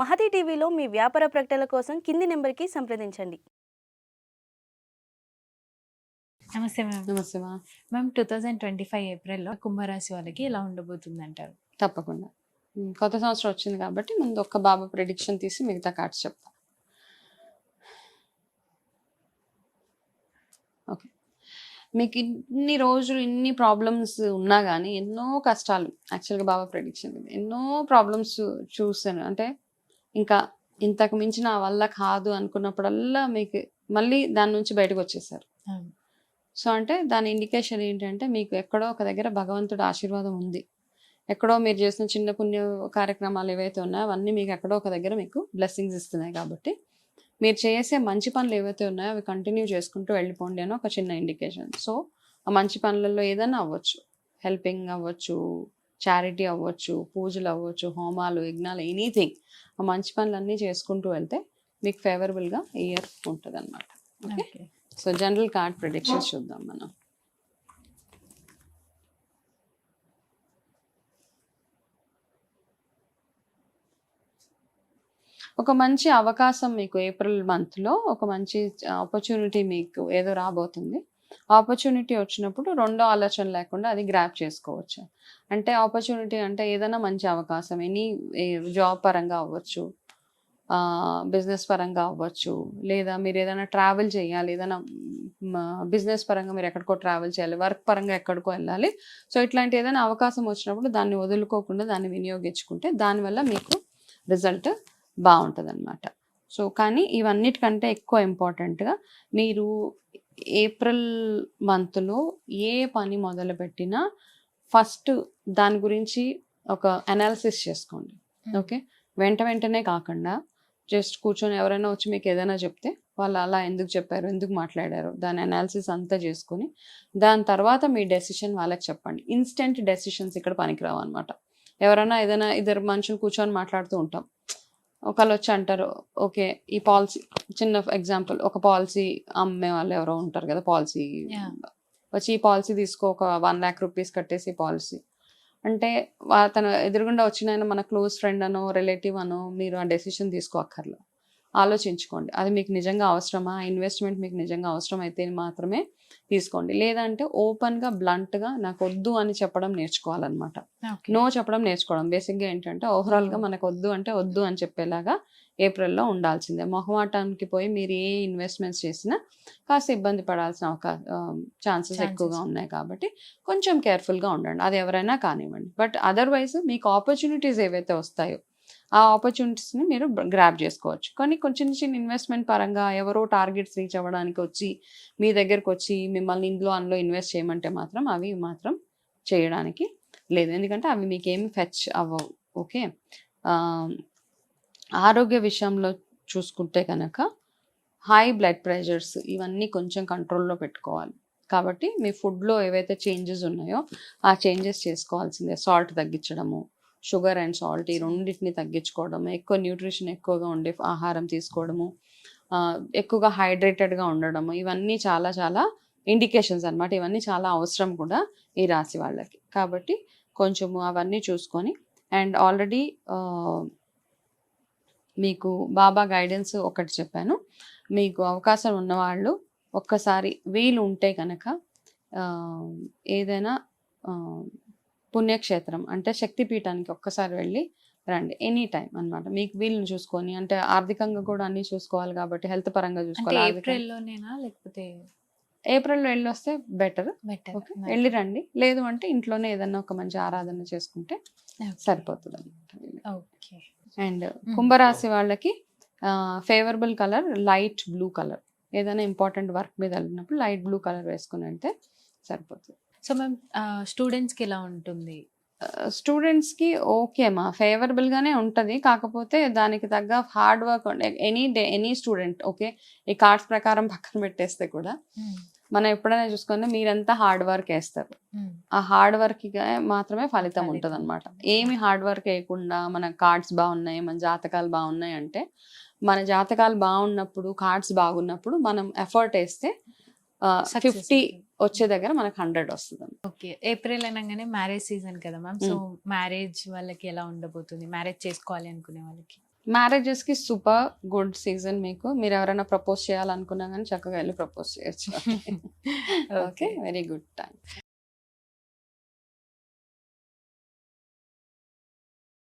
మహతి టీవీలో మీ వ్యాపార ప్రకటనల కోసం కింది నెంబర్కి సంప్రదించండి. నమస్తే మ్యామ్. నమస్తే ma'am. Two thousand twenty five ఏప్రిల్లో కుంభరాశి వాళ్ళకి ఎలా ఉండబోతుంది అంటారు తప్పకుండా. ఉమ్, కొత్త సంవత్సరం వచ్చింది కాబట్టి ముందు ఒక్క బాబా ప్రిడిక్షన్ తీసి మిగతా కార్డ్స్ చెప్తా. ఓకే. మీకు ఇన్ని రోజులు ఇన్ని ప్రాబ్లమ్స్ ఉన్నా కానీ ఎన్నో కష్టాలు యాక్చువల్గా బాబా ప్రిడిక్షన్ ఎన్నో ప్రాబ్లమ్స్ చూసాను అంటే ఇంకా ఇంతకు మించి నా వల్ల కాదు అనుకున్నప్పుడల్లా మీకు మళ్ళీ దాని నుంచి బయటకు వచ్చేసారు. సో అంటే దాని ఇండికేషన్ ఏంటంటే మీకు ఎక్కడో ఒక దగ్గర భగవంతుడి ఆశీర్వాదం ఉంది. ఎక్కడో మీరు చేసిన చిన్న పుణ్య కార్యక్రమాలు ఏవైతే ఉన్నాయో అవన్నీ మీకు ఎక్కడో ఒక దగ్గర మీకు బ్లెస్సింగ్స్ ఇస్తున్నాయి కాబట్టి మీరు చేసే మంచి పనులు ఏవైతే ఉన్నాయో అవి కంటిన్యూ చేసుకుంటూ వెళ్ళిపోండి అని ఒక చిన్న ఇండికేషన్ సో ఆ మంచి పనులలో ఏదైనా అవ్వచ్చు. హెల్పింగ్ అవ్వచ్చు చారిటీ అవ్వచ్చు పూజలు అవ్వచ్చు హోమాలు యజ్ఞాలు ఎనీథింగ్ ఆ మంచి పనులన్నీ చేసుకుంటూ వెళ్తే మీకు ఫేవరబుల్గా ఇయర్ ఉంటుంది అనమాట okay so general card predictions చూద్దాం మనం. ఒక మంచి అవకాశం మీకు ఏప్రిల్ మంత్లో ఒక మంచి ఆపర్చునిటీ మీకు ఏదో రాబోతుంది. ఆపర్చునిటీ వచ్చినప్పుడు రెండో ఆలోచన లేకుండా అది గ్రాప్ చేసుకోవచ్చు. అంటే ఆపర్చునిటీ అంటే ఏదైనా మంచి అవకాశం ఎనీ జాబ్ పరంగా అవ్వచ్చు బిజినెస్ పరంగా అవ్వచ్చు లేదా మీరు ఏదైనా ట్రావెల్ చేయాలి ఏదైనా బిజినెస్ పరంగా మీరు ఎక్కడికో ట్రావెల్ చేయాలి వర్క్ పరంగా ఎక్కడికో వెళ్ళాలి. సో ఇట్లాంటి ఏదైనా అవకాశం వచ్చినప్పుడు దాన్ని వదులుకోకుండా దాన్ని వినియోగించుకుంటే దానివల్ల మీకు రిజల్ట్ బాగుంటుంది అనమాట సో కానీ ఇవన్నిటికంటే ఎక్కువ ఇంపార్టెంట్గా మీరు ఏప్రిల్ మంత్లో ఏ పని మొదలుపెట్టినా ఫస్ట్ దాని గురించి ఒక అనాలిసిస్ చేసుకోండి. ఓకే? వెంట వెంటనే కాకుండా జస్ట్ కూర్చొని ఎవరైనా వచ్చి మీకు ఏదైనా చెప్తే వాళ్ళు అలా ఎందుకు చెప్పారు ఎందుకు మాట్లాడారు దాని అనాలిసిస్ అంతా చేసుకొని దాని తర్వాత మీ డెసిషన్ వాళ్ళకి చెప్పండి. ఇన్స్టెంట్ డెసిషన్స్ ఇక్కడ పనికిరావు అనమాట ఎవరైనా ఏదైనా ఇద్దరు మనుషులు కూర్చొని మాట్లాడుతూ ఉంటాం. ఒకళ్ళు వచ్చి అంటారు ఓకే ఈ పాలసీ చిన్న ఎగ్జాంపుల్ ఒక పాలసీ అమ్మే వాళ్ళు ఎవరో ఉంటారు కదా పాలసీ. వచ్చి ఈ పాలసీ తీసుకో ఒక వన్ ల్యాక్ రూపీస్ కట్టేసి పాలసీ అంటే తన ఎదురుగుండా వచ్చిన ఆయన మన క్లోజ్ ఫ్రెండ్ అనో రిలేటివ్ అనో మీరు ఆ డెసిషన్ తీసుకోక్కర్లా ఆలోచించుకోండి. అది మీకు నిజంగా అవసరమా? ఇన్వెస్ట్మెంట్ మీకు నిజంగా అవసరం అయితే మాత్రమే తీసుకోండి. లేదంటే ఓపెన్గా బ్లంట్గా నాకు వద్దు అని చెప్పడం నేర్చుకోవాలన్నమాట. నో చెప్పడం నేర్చుకోవడం. బేసిక్గా ఏంటంటే ఓవరాల్గా మనకు వద్దు అంటే వద్దు అని చెప్పేలాగా ఏప్రిల్లో ఉండాల్సిందే. మొహమాటానికి పోయి మీరు ఏ ఇన్వెస్ట్మెంట్స్ చేసినా కాస్త ఇబ్బంది పడాల్సిన అవకాశం ఛాన్సెస్. ఎక్కువగా ఉన్నాయి కాబట్టి కొంచెం కేర్ఫుల్గా ఉండండి. అది ఎవరైనా కానివ్వండి. బట్ అదర్వైజ్ మీకు ఆపర్చునిటీస్ ఏవైతే వస్తాయో ఆ ఆపర్చునిటీస్ని మీరు గ్రాప్ చేసుకోవచ్చు. కానీ కొంచెం చిన్న ఇన్వెస్ట్మెంట్ పరంగా ఎవరో టార్గెట్స్ రీచ్ అవ్వడానికి వచ్చి మీ దగ్గరకు వచ్చి మిమ్మల్ని ఇందులో అందులో ఇన్వెస్ట్ చేయమంటే మాత్రం అవి మాత్రం చేయడానికి లేదు. ఎందుకంటే అవి మీకు ఏమి ఫెచ్ అవ్వవు. ఓకే? ఆరోగ్య విషయంలో చూసుకుంటే కనుక హై బ్లడ్ ప్రెషర్స్ ఇవన్నీ కొంచెం కంట్రోల్లో పెట్టుకోవాలి. కాబట్టి మీ ఫుడ్లో ఏవైతే చేంజెస్ ఉన్నాయో ఆ చేంజెస్ చేసుకోవాల్సిందే. సాల్ట్ తగ్గించడము షుగర్ అండ్ సాల్ట్ ఈ రెండింటిని తగ్గించుకోవడము ఎక్కువ న్యూట్రిషన్ ఎక్కువగా ఉండే ఆహారం తీసుకోవడము ఎక్కువగా హైడ్రేటెడ్గా ఉండడము ఇవన్నీ చాలా చాలా ఇండికేషన్స్ అన్నమాట. ఇవన్నీ చాలా అవసరం కూడా ఈ రాశి వాళ్ళకి. కాబట్టి కొంచెము అవన్నీ చూసుకొని అండ్ ఆల్రెడీ మీకు బాబా గైడెన్స్ ఒకటి చెప్పాను. మీకు అవకాశం ఉన్నవాళ్ళు ఒక్కసారి వీలు ఉంటే కనుక ఏదైనా పుణ్యక్షేత్రం అంటే శక్తిపీఠానికి ఒక్కసారి వెళ్ళి రండి. ఎనీ టైం అన్నమాట. మీకు వీలుని చూసుకొని అంటే ఆర్థికంగా కూడా అన్ని చూసుకోవాలి కాబట్టి హెల్త్ పరంగా చూసుకోవాలి ఏప్రిల్లోనేనా లేకపోతే ఏప్రిల్లో వెళ్ళి వస్తే బెటర్ బెటర్ ఓకే వెళ్ళి రండి. లేదు అంటే ఇంట్లోనే ఏదైనా ఒక మంచి ఆరాధన చేసుకుంటే సరిపోతుంది అనమాట ఓకే అండ్ కుంభరాశి వాళ్ళకి favourable colour light blue colour ఏదైనా ఇంపార్టెంట్ వర్క్ మీద వెళ్ళినప్పుడు లైట్ బ్లూ కలర్ వేసుకుని వెళ్తే సరిపోతుంది. సో మ్యామ్ స్టూడెంట్స్కి ఎలా ఉంటుంది? స్టూడెంట్స్కి ఓకే మా ఫేవరబుల్గానే ఉంటుంది. కాకపోతే దానికి తగ్గ hard work any day any student okay? ఈ కార్డ్స్ ప్రకారం పక్కన పెట్టేస్తే కూడా మనం ఎప్పుడైనా చూసుకుంటే మీరంతా హార్డ్ వర్క్ వేస్తారు. ఆ హార్డ్ వర్క్ మాత్రమే ఫలితం. ఉంటుంది అనమాట ఏమి హార్డ్ వర్క్ వేయకుండా మన కార్డ్స్ బాగున్నాయి మన జాతకాలు బాగున్నాయి అంటే మన జాతకాలు బాగున్నప్పుడు కార్డ్స్ బాగున్నప్పుడు మనం ఎఫర్ట్ వేస్తే ఫిఫ్టీ. వచ్చే దగ్గర మనకు హండ్రెడ్ వస్తుంది. ఓకే. ఏప్రిల్ అనగానే మ్యారేజ్ సీజన్ కదా మ్యామ్? సో మ్యారేజ్ వాళ్ళకి ఎలా ఉండబోతుంది? మ్యారేజ్ చేసుకోవాలి అనుకునే వాళ్ళకి. మ్యారేజెస్కి సూపర్ గుడ్ సీజన్ మీకు. మీరు ఎవరైనా ప్రపోజ్ చేయాలనుకున్నా కానీ చక్కగా వెళ్ళి ప్రపోజ్ చేయొచ్చు. ఓకే? Very good time